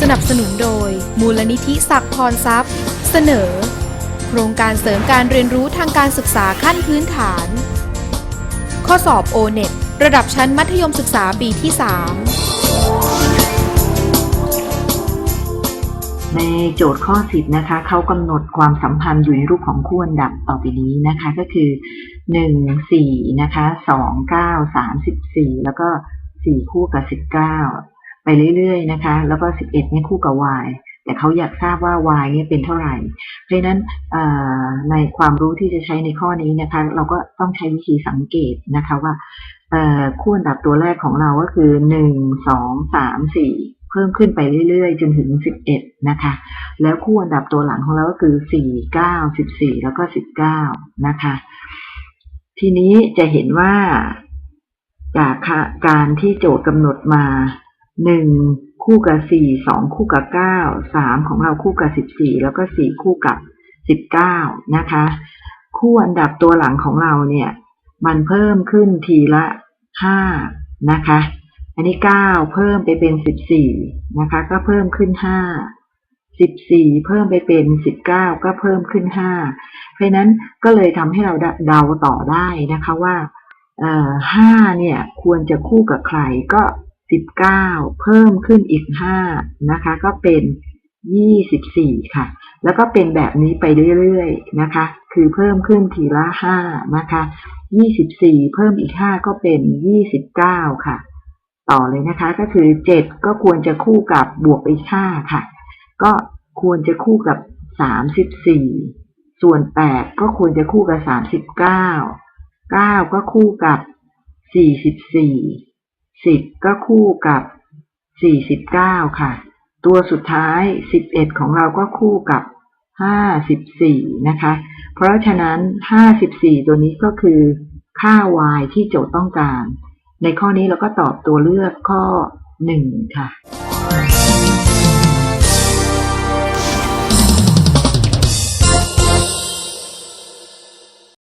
สนับสนุนโดย มูลนิธิศักดิ์พรทรัพย์ เสนอ โครงการเสริมการเรียนรู้ทางการศึกษาขั้นพื้นฐาน ข้อสอบ o n e t ระดับชั้นมัธยมศึกษาปีที่ 3 ในโจทย์ข้อ10นะคะเขากำหนดความสัมพันธ์อยู่ในรูปของคู่อันดับต่อไปนี้นะคะก็คือ 1 4 นะคะ 2 9 3 14 แล้วก็ 4 คู่กับ 19 ไปเรื่อยๆนะคะ แล้วก็11เนี่ยคู่กับ y แต่เขาอยากทราบว่า y เนี่ยเป็นเท่าไหร่ เพราะนั้นในความรู้ที่จะใช้ในข้อนี้นะคะ เราก็ต้องใช้วิธีสังเกตนะคะว่าคู่อันดับตัวแรกของเราก็คือ1 2 3 4เพิ่มขึ้นไปเรื่อยๆ จนถึง11นะคะ แล้วคู่อันดับตัวหลังของเราก็คือ4 9 14แล้วก็19นะคะ ทีนี้จะเห็นว่าจากการที่โจทย์กำหนดมา 1คู่กับ4 2คู่กับ9 3ของเราคู่กับ14แล้วก็4คู่กับ19นะคะ คู่อันดับตัวหลังของเราเนี่ยมันเพิ่มขึ้นทีละ5นะคะ อันนี้9เพิ่มไปเป็น14นะคะ ก็เพิ่มขึ้น5 14เพิ่มไปเป็น19ก็เพิ่มขึ้น5เพราะนั้นก็เลยทำให้เราเดาต่อได้นะคะว่าเอ่อ5เนี่ยควรจะคู่กับใครก็ 19 เพิ่มขึ้นอีก 5 นะคะ ก็เป็น 24 ค่ะ แล้วก็เป็นแบบนี้ไปเรื่อยๆนะคะ คือเพิ่มขึ้นทีละ 5 นะคะ 24 เพิ่มอีก 5 ก็เป็น 29 ค่ะ ต่อเลยนะคะก็คือ 7 ก็ควรจะคู่กับบวกอีก 5 ค่ะ ก็ควรจะคู่กับ 34 ส่วน 8 ก็ควรจะคู่กับ 39 9 ก็คู่กับ 44 10ก็คู่กับ49ค่ะ ตัวสุดท้าย11ของเราก็คู่กับ54นะคะ เพราะฉะนั้น54ตัวนี้ก็คือค่า y ที่โจทย์ต้องการ ในข้อนี้เราก็ตอบตัวเลือกข้อ1ค่ะ